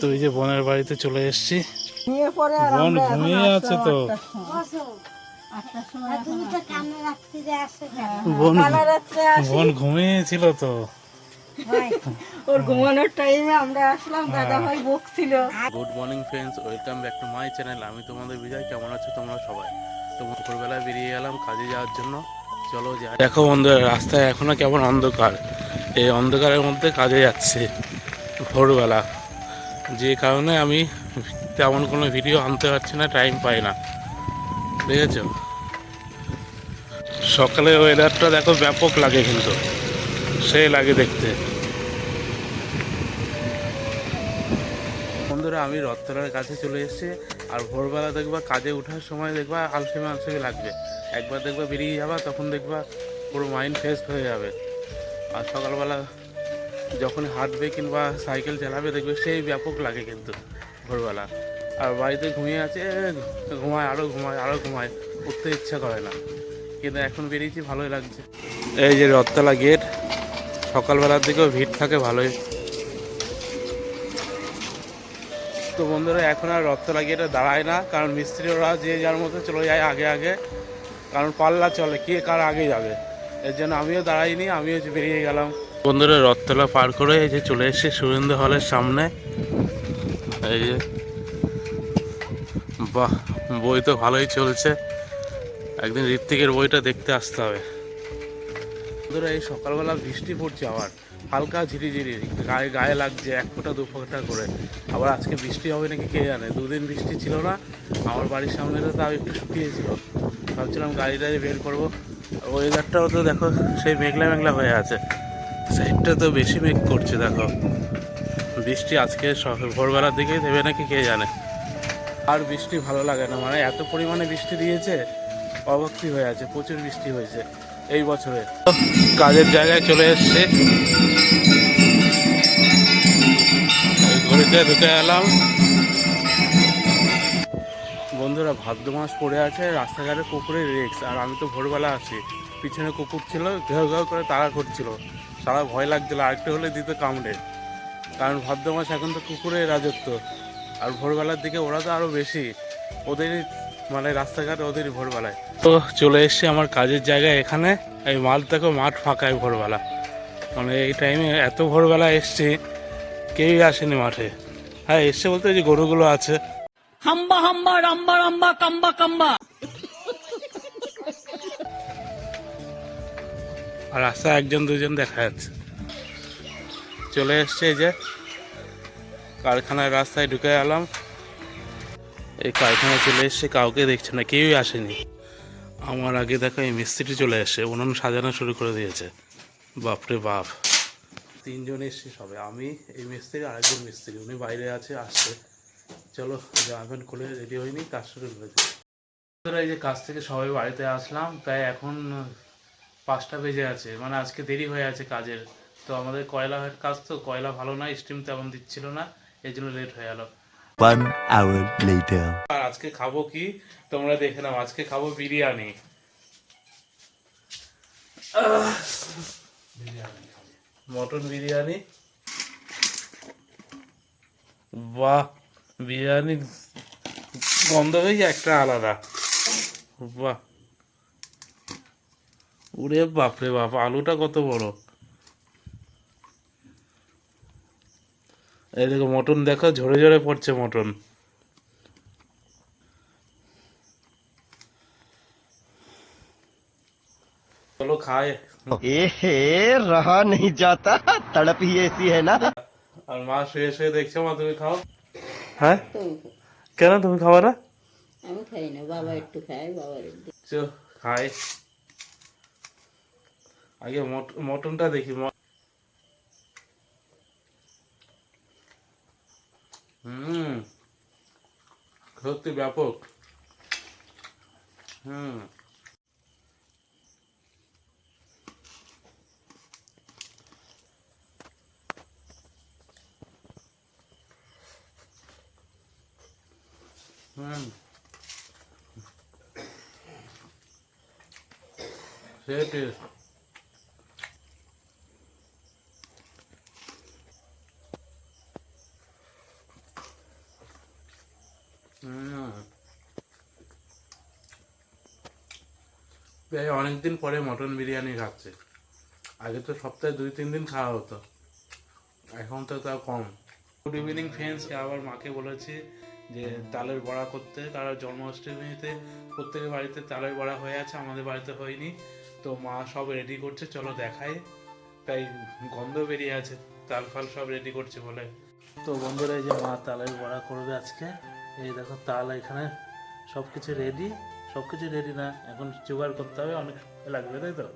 তো এই যে বোনের বাড়িতে চলে এসেছি। নিয়ে পরে আর বোন ঘুমিয়ে আছে তো। বোন ঘুমিয়েছিল তো। ওর ঘুমানোর টাইমে আমরা আসলাম দাদা ভাই বকছিল। Good morning friends welcome back to my channel আমি তোমাদের বিজয়। কেমন আছো তোমরা সবাই? তো ভোরবেলায় বেরিয়ে গেলাম কাজে যাওয়ার জন্য। চলো যাই দেখো বন্ধুরা রাস্তায় এখনও কেমন অন্ধকার। এই অন্ধকারের মধ্যে কাজে যাচ্ছে ভোরবেলা। যে কারণে আমি তেমন কোনো ভিডিও আনতে পারছি না টাইম পাই না। বুঝেছ সকালে ওয়েদারটা দেখো ব্যাপক লাগে কিন্তু। সেই লাগে দেখতে। বন্ধুরা, আমি রথতলার কাছে চলে এসেছি, আর ভোরবেলা দেখবা কাজে ওঠার সময় দেখবা আলসেমি আলসেমি লাগবে। একবার দেখবা বেরিয়ে যাবা, তখন দেখবা পুরো মাইন্ড ফ্রেশ হয়ে যাবে। আর সকালবেলা যখন হাঁটবে কিংবা সাইকেল চালাবে দেখবে সেই ব্যাপক লাগে কিন্তু ভোরবেলা। আর বাড়িতে ঘুমিয়ে আছে ঘুমায় আরও ঘুমায় আরও ঘুমায় উঠতে ইচ্ছা করে না। কিন্তু এখন বেরিয়েছি ভালোই লাগছে। এই যে রথতলা গেট সকালবেলার দিকেও ভিড় থাকে ভালোই। তো বন্ধুরা এখন আর রথতলা গেটে দাঁড়ায় না কারণ মিস্ত্রিরা যে যার মতো চলে যায় আগে আগে কারণ পাল্লা চলে কে কার আগে যাবে। এর জন্য আমিও দাঁড়াইনি আমিও বেরিয়ে গেলাম। বন্ধুরা রথতলা পার করে এই যে চলে এসেছে সুরেন্দ্র হলের সামনে। এই যে, বাহ, বই তো ভালোই চলছে। একদিন ঋত্বিকের বইটা দেখতে আসতে হবে। বন্ধুরা, এই সকালবেলা বৃষ্টি পড়ছে আবার। হালকা ঝিরিঝিরি, গায়ে গায়ে লাগছে এক ফোঁটা, দু ফোঁটা করে। আবার আজকে বৃষ্টি হবে নাকি কে জানে? দুদিন বৃষ্টি ছিল না, আমার বাড়ির সামনে তো তাও একটু শুকিয়েছিল। ভাবছিলাম গাড়িটা বের করব। ওয়েদারটাও তো দেখো, সেই মেঘলা মেঘলা হয়ে আছে। সাইডটা তো বেশি মেঘ করছে, দেখো। বৃষ্টি আজকে ভোরবেলার দিকেই দেবে নাকি, কে জানে? আর বৃষ্টি ভালো লাগে না মানে এত পরিমাণে বৃষ্টি দিয়েছে অভক্তি হয়ে আছে, প্রচুর বৃষ্টি হয়েছে এই বছরে। কাজের জায়গায় চলে এসছে। ঘড়িতে ঢুকে এলাম। বন্ধুরা, ভাদ্র মাস পড়ে আছে, রাস্তাঘাটে কুকুরের রেক্স আর আমি তো ভোরবেলা আছি পিছনে কুকুর ছিল, ঘেউ ঘেউ করে তাড়া করছিল। সারা ভয় লাগছিল। আরেকটু হলে দিত কামড়ে। কারণ ভাদ্র মাস এখন তো কুকুরের রাজত্ব। আর ভোরবেলার দিকে ওরা তো আরও বেশি। ওদেরই মানে রাস্তাঘাটে ওদেরই ভোরবেলায়। তো চলে এসছি আমার কাজের জায়গায়। এখানে এই থেকে মাঠ ফাঁকায় ভোরবেলা। মানে এই টাইমে এত ভোরবেলা এসছি, কেউই আসেনি মাঠে। হ্যাঁ এসছে বলতে যে গরুগুলো আছে। হাম্বা হাম্বা, রাম্বা রাম্বা, কাম্বা কাম্বা। আর রাস্তায় একজন দুজন দেখা যাচ্ছে। চলে এসছে যে কারখানার রাস্তায় ঢুকে গেলাম। এই কারখানায় চলে এসছে কাউকে দেখছে না, কেউই আসেনি। আমার আগে দেখো এই মিস্ত্রি চলে এসছে উনুন সাজানো শুরু করে দিয়েছে। বাপরে বাপ। তিনজন এসছে সবে, আমি, এই মিস্ত্রি, আরেকজন মিস্ত্রি, উনি বাইরে আছে, আসছে। চলো জামা খুলে রেডি হয়নি, কাজ শুরু করেছে এই যে কাজ থেকে সবাই বাড়িতে আসলাম প্রায় এখন পাঁচটা বেজে আছে মানে আজকে দেরি হয়ে আছে কাজের। তো আমাদের কয়লা কাজ তো কয়লা ভালো না স্টিম তেমন দিচ্ছিল না এই জন্য লেট হয়ে গেল। One hour later. আর আজকে খাব কি? তোমরা দেখে নাও আজকে খাব বিরিয়ানি। মটন বিরিয়ানি। বাহ বিরিয়ানি গন্ধ হয়ে একটা আলাদা। বাহ। উরে বাপরে বাপ আলুটা কত বড় এই দেখো মটন দেখো ঝরে ঝরে পড়ছে মটন চলো খাই एहे रहा नहीं जाता तड़प ही ऐसी है ना আর মা শুয়ে শুয়ে দেখছো মা তুমি খাও হ্যাঁ কেন তুমি খাবা না আমি খাই না বাবা একটু খাই বাবার একটু চো খাই আগে মট- মটনটা দেখি হুম সত্যি ব্যাপক। হুম। হুম। সে প্রায় অনেকদিন পরে মটন বিরিয়ানি খাচ্ছে। আগে তো সপ্তাহে দুই, তিন দিন খাওয়া হতো। এখন তো তাও কম। গুড ইভিনিং ফ্রেন্ডস আবার মাকে বলেছি যে তালের বড়া করতে। কারণ জন্মাষ্টমীতে প্রত্যেকের বাড়িতে তালের বড়া হয়ে আছে, আমাদের বাড়িতে হয়নি। তো মা সব রেডি করছে, চলো দেখাই। তাই গন্ধ বেরিয়ে আছে, তাল ফাল সব রেডি করছে বলে। তো বন্ধুরা, এই যে মা তালের বড়া করবে আজকে। এই দেখো, তাল এখানে সব কিছু রেডি সব কিছু রেডি না এখন জোগাড় করতে হবে অনেক লাগবে তাই তো?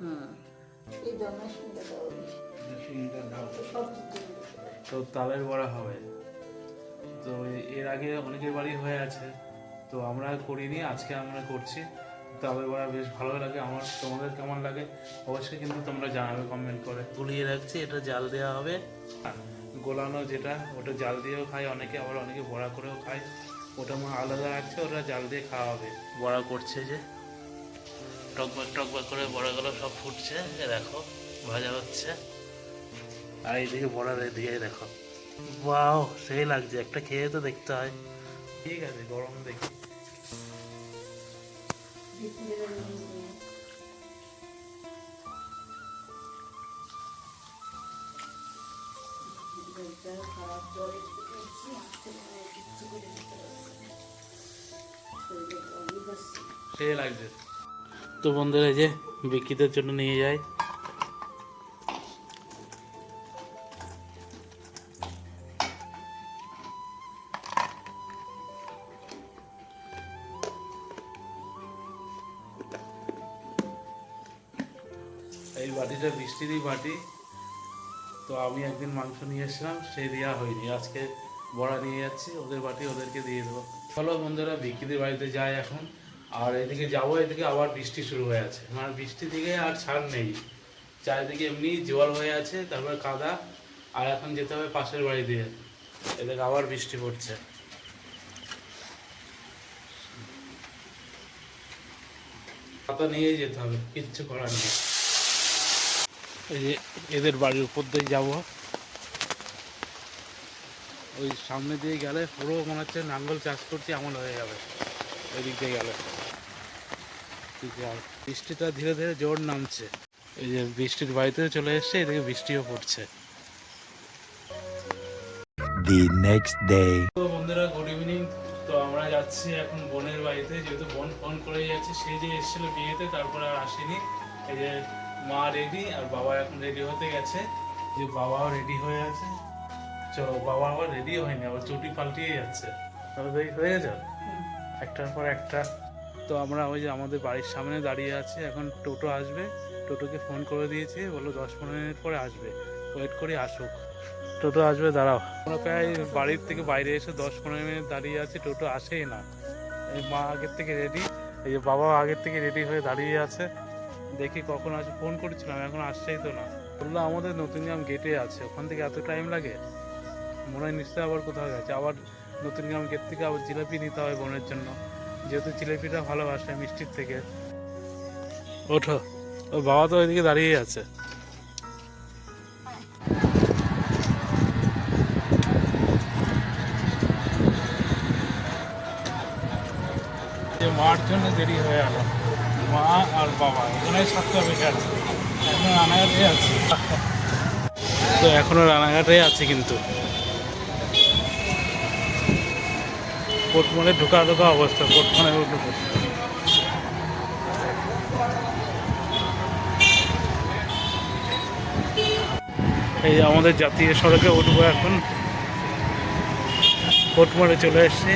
তো তালের বড়া হবে। তো এর আগে অনেকের বাড়ি হয়ে আছে। তো আমরা করিনি আজকে আমরা করছি। তালের বড়া বেশ ভালো লাগে আমার তোমাদের কেমন লাগে? অবশ্যই কিন্তু তোমরা জানাবে কমেন্ট করে। গুলিয়ে রাখছি এটা জাল দেওয়া হবে। গোলানো যেটা ওটা জাল দিয়েও খায় অনেকে আবার অনেকে বড়া করেও খায়। ওটা মা আলাদা রাখছে ওটা জাল দিয়ে খাওয়া হবে বড়া করছে যে। টকবাক টকবাক করে বড়াগুলো সব ফুটছে যে দেখো ভাজা হচ্ছে। আর এইদিকে বড়া দিয়ে দেখো। বাও সেই লাগছে একটা খেয়ে তো দেখতে হয়। ঠিক আছে গরম দেখি। সেই লাগছে তো বন্ধুরা এই যে বিক্রিতের জন্য নিয়ে যায় এই বাটিটা বৃষ্টিরই বাটি। তো আমি একদিন মাংস নিয়ে এসেছিলাম সেই দেওয়া হয়নি। আজকে বড়া নিয়ে যাচ্ছি, ওদের বাটি ওদেরকে দিয়ে দেবো। চলো বন্ধুরা বিকিদের বাড়িতে যাই এখন। আর এদিকে যাব, এদিকে আবার বৃষ্টি শুরু হয়ে আছে। মানে বৃষ্টি থেকে আর ছাড় নেই। চারিদিকে এমনি জল হয়ে আছে, তারপরে কাদা। আর এখন যেতে হবে পাশের বাড়ি দিয়ে এদিকে আবার বৃষ্টি পড়ছে। ছাতা নিয়েই যেতে হবে, কিচ্ছু করার নেই। এই যে এদের বাড়ির উপর দিয়ে যাব। ওই সামনে দিয়ে গেলে পুরো মনে হচ্ছে নাঙ্গল চাষ করছি আমল হয়ে যাবে। ওই দিক দিয়ে গেলে। ঠিক আছে বৃষ্টিটা ধীরে ধীরে জোর নামছে। এই যে বৃষ্টির বাড়িতে চলে এসছে এদিকে বৃষ্টিও পড়ছে। The next day. তো বন্ধুরা গুড ইভিনিং তো আমরা যাচ্ছি এখন বোনের বাড়িতে যেহেতু বোন ফোন করে যাচ্ছে সে যে এসেছিল বিয়েতে তারপরে আর আসেনি। এই যে মা রেডি আর বাবা এখন রেডি হতে গেছে। যে বাবাও রেডি হয়ে আছে। চলো, বাবা আবার রেডি হয়নি, আবার চুটি পাল্টিয়ে যাচ্ছে। দেখি হয়ে গেছে একটার পর একটা। তো আমরা ওই যে আমাদের বাড়ির সামনে দাঁড়িয়ে আছি। এখন টোটো আসবে। টোটোকে ফোন করে দিয়েছি। বলল, দশ পনেরো মিনিট পরে আসবে। ওয়েট করি, আসুক। টোটো আসবে, দাঁড়াও। আমরা প্রায় বাড়ির থেকে বাইরে এসে দশ পনেরো মিনিট দাঁড়িয়ে আছি। টোটো আসেই না। এই মা আগের থেকে রেডি এই যে বাবা আগের থেকে রেডি হয়ে দাঁড়িয়ে আছে। দেখি কখন আসে ফোন করেছিলাম, এখন আসছেই তো না। বলল, আমাদের নতুন গ্রাম গেটে আছে, ওখান থেকে এত টাইম লাগে? মনে হয় নিশ্চয়ই আবার কোথাও গেছে। আবার নতুন গ্রাম গেট থেকে আবার জিলাপি নিতে হয় বোনের জন্য। যেহেতু জিলাপিটা ভালোবাসে মিষ্টির থেকে। ওঠো ও বাবা তো ওইদিকে দাঁড়িয়ে আছে। মার জন্য দেরি হয়ে গেল মা আর বাবা এখানে সাতটা বেকার এখন রানাঘাটে আছে। তো এখনও রানাঘাটে আছে কিন্তু। কোটমনে ঢোকা ঢোকা অবস্থা কোটমনে ঢুকে এই আমাদের জাতীয় সড়কে উঠবো এখন। কোটমোড়ে চলে এসছি।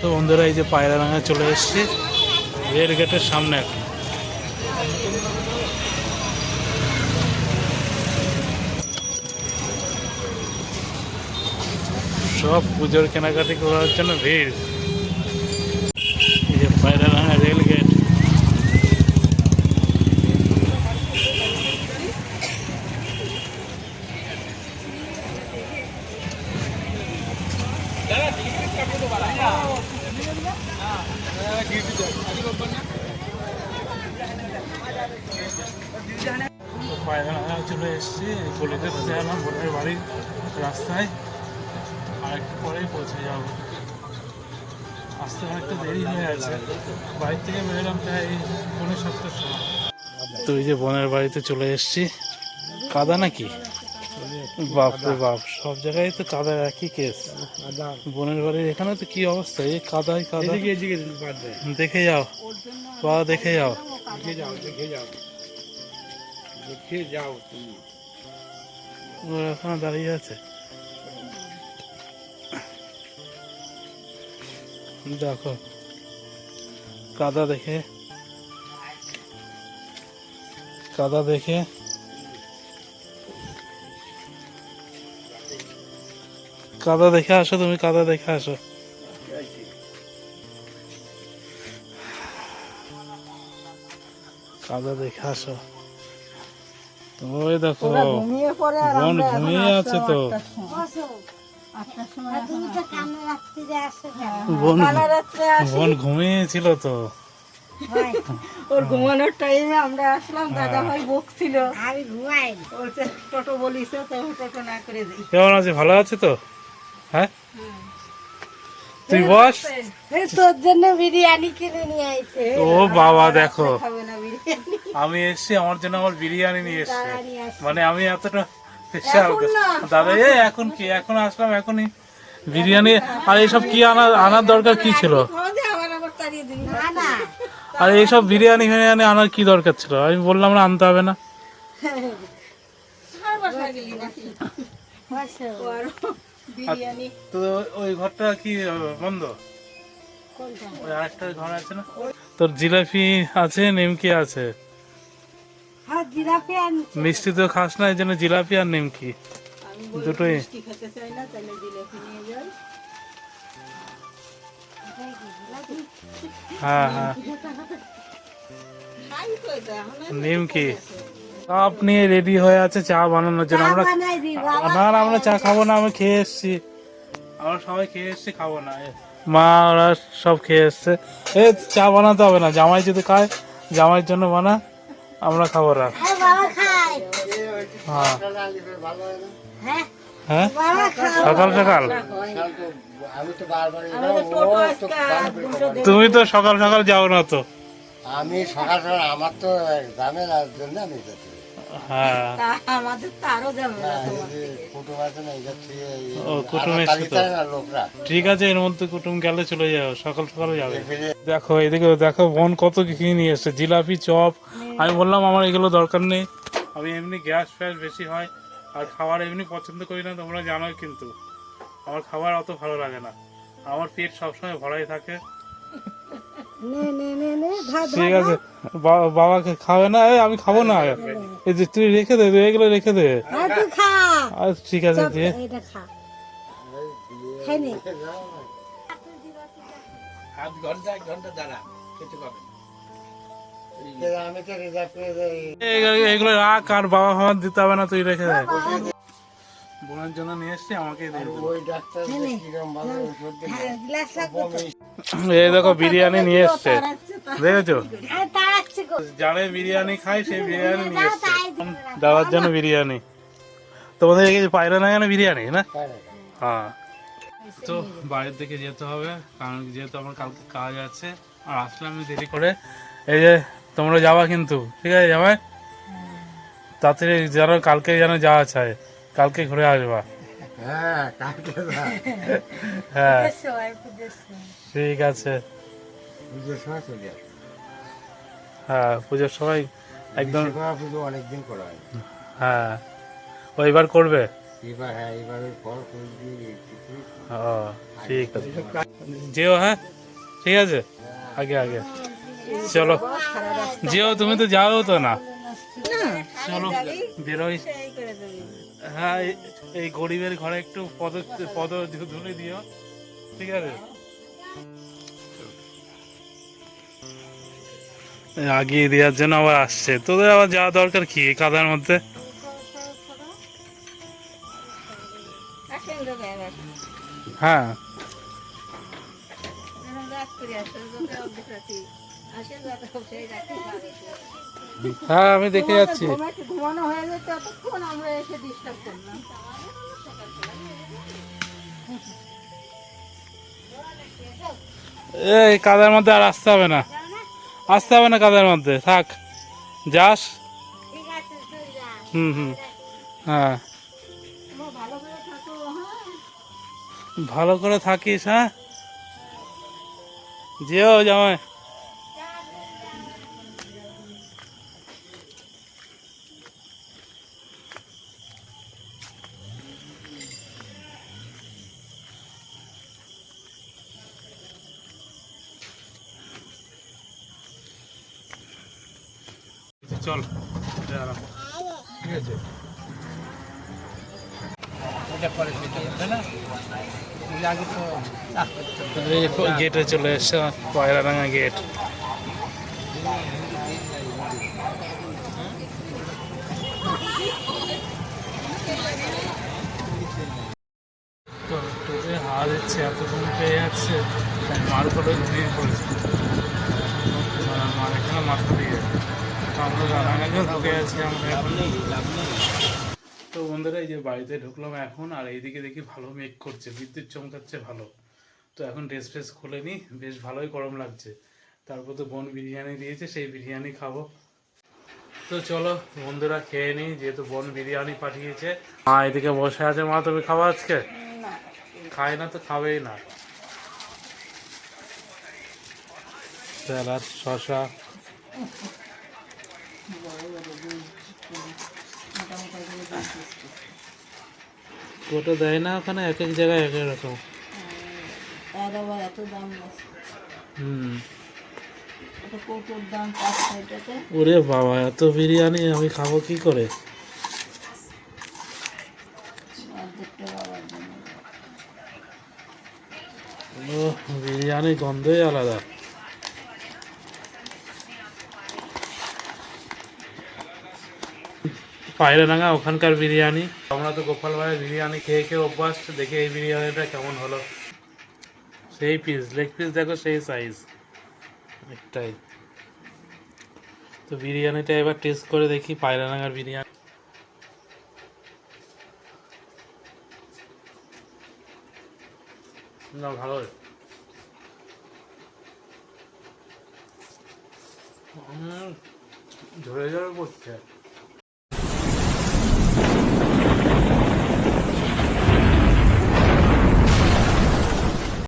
তো বন্ধুরা, এই যে পায়রা রাঙা চলে এসছে। রেল গেটের সামনে এখন। সব পুজোর কেনাকাটি করার জন্য ভিড়। এই যে পায়রাডাঙ্গা রেল গেট পায়খানা চলে গলিতে ঢুকে গেলাম বোনের বাড়ির রাস্তায় আর একটু পরেই পৌঁছে যাব। আসতে অনেকটা দেরি হয়ে আছে। বাড়ি থেকে বেরোলাম প্রায় পৌনে সাতটার সময়। তো এই যে বোনের বাড়িতে চলে এসেছি। কাদা নাকি? বাপরে বাপ সব জায়গায় তো কাদা একই কেস বোনের বাড়ির এখানে তো কি অবস্থা? এই কাদাই কাদা। দেখে যাও। বাবা দেখে যাও। ও এখনও দাঁড়িয়ে আছে। দেখো, কাদা দেখে কাদা দেখে কাদা দেখে আসো, তুমি কাদা দেখে আসো। কাদা দেখে আসো। ওই দেখো ঘুমিয়ে বোন ঘুমিয়ে আছে তো। বোন বোন ঘুমিয়েছিল তো। ওর ঘুমানোর টাইমে আমরা আসলাম হ্যাঁ। দাদা ভাই বকছিল। আমি ঘুমাই। টোটো বলিস তো টোটো না করে দিই। কেমন আছে? ভালো আছে তো? হ্যাঁ? তুই বস। তোর জন্য বিরিয়ানি কিনে নিয়ে আইছে। ও বাবা দেখো। খাবে না বিরিয়ানি। আমি এসছি আমার জন্য আমার বিরিয়ানি নিয়ে এসছে। মানে আমি এতটা স্পেশাল দাদা এই এখন কি? এখন আসলাম এখনই বিরিয়ানি আর এইসব কি আনার আনার দরকার কি ছিল? আর এইসব বিরিয়ানি ফিরিয়ানি আনার কি দরকার ছিল? আমি বললাম না আনতে হবে না। আর বাসা গেলি নাকি বসো ও আরও বিরিয়ানি তো ওই ঘরটা কি বন্ধ? ওই আরেকটা ঘর আছে না? তোর জিলাপি আছে নিমকি আছে? হ্যাঁ জিরাফি আনছি মিষ্টি তো খাস না এই জন্য জিলাপি আর নিমকি। দুটোই। মিষ্টি খেতে চাই না তাহলে জিলাপি নিয়ে যাই। হ্যাঁ হ্যাঁ। নিমকি কাপ নিয়ে রেডি হয়ে আছে চা বানানোর জন্য। আমরা বানাই না না আমরা চা খাব না আমরা খেয়ে এসছি। আমরা সবাই খেয়ে এসছি খাব না এ, মা ওরা সব খেয়ে এসছে। এ চা বানাতে হবে না জামাই যদি খায় জামাইয়ের জন্য বানা আমরা খাব না হ্যাঁ হ্যাঁ। হ্যাঁ? হ্যাঁ? সকাল সকাল। তুমি তো সকাল সকাল যাও না তো। আমি সকাল সকাল আমার তো গ্রামের জন্য আমি আমাদের তো আরও যাচ্ছি এই ও, কুটুম লোকরা। ঠিক আছে এর মধ্যে কুটুম গেলে চলে যাও সকাল সকালে যাবে। দেখো এদিকে দেখো বোন কত কি কিনে নিয়ে এসছে জিলাপি চপ। আমি বললাম আমার এগুলো দরকার নেই। আমি এমনি গ্যাস ফ্যাস বেশি হয় আর খাবার এমনি পছন্দ করি না তোমরা জানোই কিন্তু। আমার খাবার অত ভালো লাগে না। আমার পেট সবসময় ভরাই থাকে। ঠিক আছে। বাবাকে খাবে না আমি খাব না। এই যে। তুই রেখে দে তুই এগুলো রেখে দে। হ্যাঁ তুই খা। আর ঠিক আছে দিয়ে। এগুলো রাখ আর বাবা খাবার দিতে হবে না তুই রেখে দে। বোনের জন্য নিয়ে এসছি আমাকে। হ্যাঁ রাখো এই দেখো বিরিয়ানি নিয়ে এসছে। দেখেছ? গো। যারা বিরিয়ানি খায় সেই বিরিয়ানি নিয়ে এসছে। দেওয়ার জন্য বিরিয়ানি। তোমাদের এখানে পায়রা না কেন বিরিয়ানি না? হ্যাঁ। তো বাইরের দিকে যেতে হবে কারণ যেহেতু আমার কালকে কাজ আছে আর আসলে আমি দেরি করে এই যে তোমরা যাবা কিন্তু ঠিক আছে যাবে তাড়াতাড়ি যেন কালকে যেন যাওয়া চায়। কালকে ঘুরে আসবা। হ্যাঁ কালকে হ্যাঁ। ঠিক আছে। পুজোর সময় চলে আসবে হ্যাঁ পুজোর সময় একদম পুজো অনেকদিন করা হয়। হ্যাঁ। ও এবার করবে? এবার হ্যাঁ এবার ওই ফল ঠিক আছে? যেও হ্যাঁ? ঠিক আছে? আগে আগে। চলো। যেও তুমি তো যাও তো না। চলো বেরোই। হ্যাঁ এই- গরিবের ঘরে একটু পদ পদ ধুলে দিও, ঠিক আছে? আগিয়ে দেওয়ার জন্য আবার আসছে। তোদের আবার যাওয়া দরকার কি কাদার মধ্যে? আসেন হ্যাঁ করে হ্যাঁ আমি দেখে যাচ্ছি। ঘুমানো হয়ে যেত ততক্ষণ আমরা এসে ডিস্টার্ব করলাম। এই কাদার মধ্যে আর আসতে হবে না। আসতে হবে না কাদার মধ্যে থাক। যাস। হুম হুম। হ্যাঁ। ভালো করে থাকো হ্যাঁ। ভালো করে থাকিস হ্যাঁ? যেও জামাই। চল। গেটে চলে এসছে পয়রাডাঙ্গা গেট হাওয়া দিচ্ছে এতক্ষণ পেয়ে যাচ্ছে। মার করে ঘুমিয়ে পড়েছে। ঢুকে আছি আমরা এখন। তো বন্ধুরা এই যে বাড়িতে ঢুকলাম এখন আর এইদিকে দেখি ভালো মেঘ করছে বিদ্যুৎ চমকাচ্ছে ভালো। তো এখন ড্রেস ফ্রেস খুলে নিই বেশ ভালোই গরম লাগছে। তারপর তো বোন বিরিয়ানি দিয়েছে সেই বিরিয়ানি খাব। তো চলো বন্ধুরা খেয়ে নিই যেহেতু বোন বিরিয়ানি পাঠিয়েছে। মা এদিকে বসে আছে মা তুমি খাব আজকে? খায় না তো খাবেই না। স্যালাড শশা ওটা দেয় না ওখানে? এক এক জায়গায় এক এক রকম। হুম। ওরে বাবা এত বিরিয়ানি আমি খাব কি করে? বিরিয়ানি গন্ধই আলাদা। পায়রাডাঙ্গা, ওখানকার বিরিয়ানি। আমরা তো গোপাল ভাইয়ের বিরিয়ানি খেয়ে খেয়ে অভ্যাস দেখে এই বিরিয়ানিটা কেমন হলো। সেই পিস লেগ পিস দেখো, সেই সাইজ একটাই। তো বিরিয়ানিটা এবার টেস্ট করে দেখি পায়রাডাঙ্গার বিরিয়ানি। না, ভালো। ঝরে ঝরে পড়ছে